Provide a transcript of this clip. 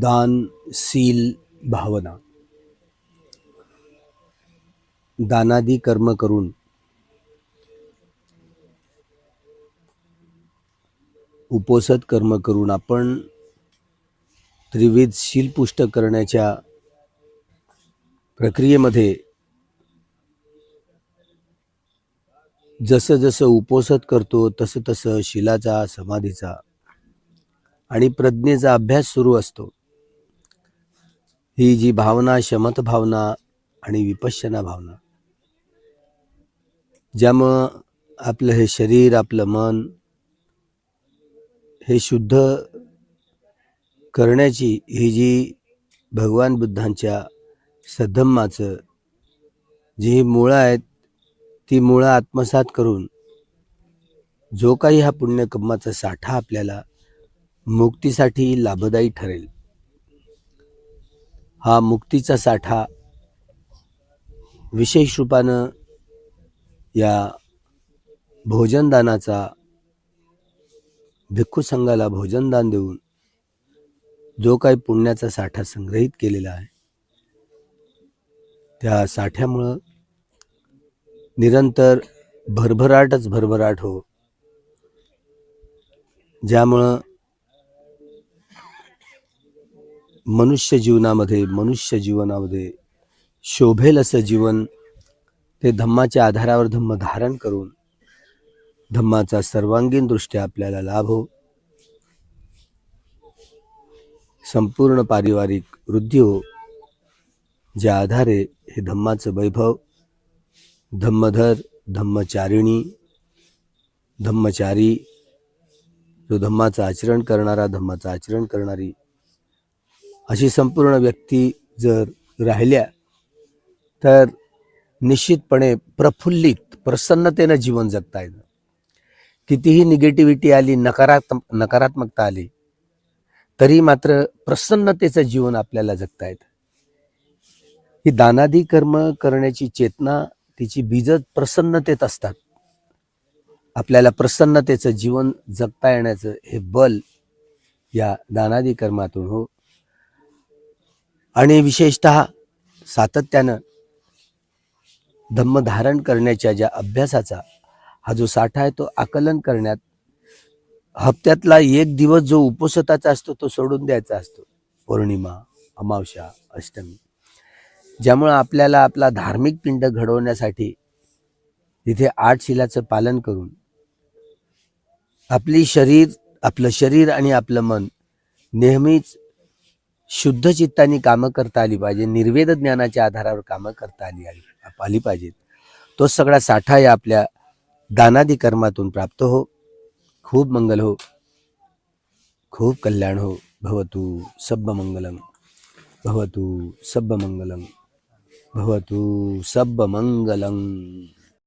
दान सील भावना. दानादी कर्म करून उपोसत कर्म करून आपण त्रिविध शीलपुष्ट करण्याच्या प्रक्रियेमध्ये जसं जसं उपोसत करतो तसं तसं शिलाचा समाधीचा आणि प्रज्ञेचा अभ्यास सुरू असतो. ही जी भावना शमत भावना आणि विपश्यना भावना. ज्यामुळं आपलं हे शरीर आपलं मन हे शुद्ध करण्याची ही जी भगवान बुद्धांच्या सद्धम्माचं जी मुळं आहेत ती मुळं आत्मसात करून जो काही हा पुण्यकम्माचा साठा आपल्याला मुक्तीसाठी लाभदायी ठरेल. हा मुक्तीचा साठा विशेष रूपानं या भोजनदानाचा भिक्खू संघाला भोजनदान देऊन जो काही पुण्याचा साठा संग्रहित केलेला आहे त्या साठ्यामुळं निरंतर भरभराटच भरभराट हो. ज्यामुळं मनुष्य जीवनामध्ये मनुष्य जीवनामध्ये शोभेल असं जीवन ते धम्माच्या आधारावर धम्म धारण करून धम्माचा सर्वांगीण दृष्ट्या आपल्याला लाभ हो. संपूर्ण पारिवारिक वृद्धी हो ज्या आधारे हे धम्माचं वैभव धम्मधर धम्मचारिणी धम्मचारी जो धम्माचं आचरण करणारा धम्माचं आचरण करणारी अशी संपूर्ण व्यक्ती जर राहिल्या तर निश्चितपणे प्रफुल्लित प्रसन्नतेनं जीवन जगता येतं. कितीही निगेटिव्हिटी आली नकारात्मक नकारात्मकता आली तरी मात्र प्रसन्नतेचं जीवन आपल्याला जगता येतं. ही दानादी कर्म करण्याची चेतना तिची बीजच प्रसन्नतेत असतात. आपल्याला प्रसन्नतेचं जीवन जगता येण्याचं हे बल या दानादी कर्मातून हो आणि विशेषत सातत्यानं धम्म धारण करण्याच्या ज्या अभ्यासाचा हा जो साठा आहे तो आकलन करण्यात हप्त्यातला एक दिवस जो उपोषताचा असतो तो सोडून द्यायचा असतो. पौर्णिमा अमावस्या अष्टमी. ज्यामुळं आपल्याला आपला धार्मिक पिंड घडवण्यासाठी तिथे आठ शिलाचं पालन करून आपली शरीर आपलं शरीर आणि आपलं मन नेहमीच शुद्ध चित्ताने कामं करता आली पाहिजे निर्वेद ज्ञानाच्या आधारावर कामं करता आली आली आली पाहिजेत. तो सगळा साठा या आपल्या दानादी कर्मातून प्राप्त हो. खूप मंगल हो. खूप कल्याण हो. भवतु सब्ब मंगलम भवतु सब्ब मंगलम भवतु सब्ब मंगलम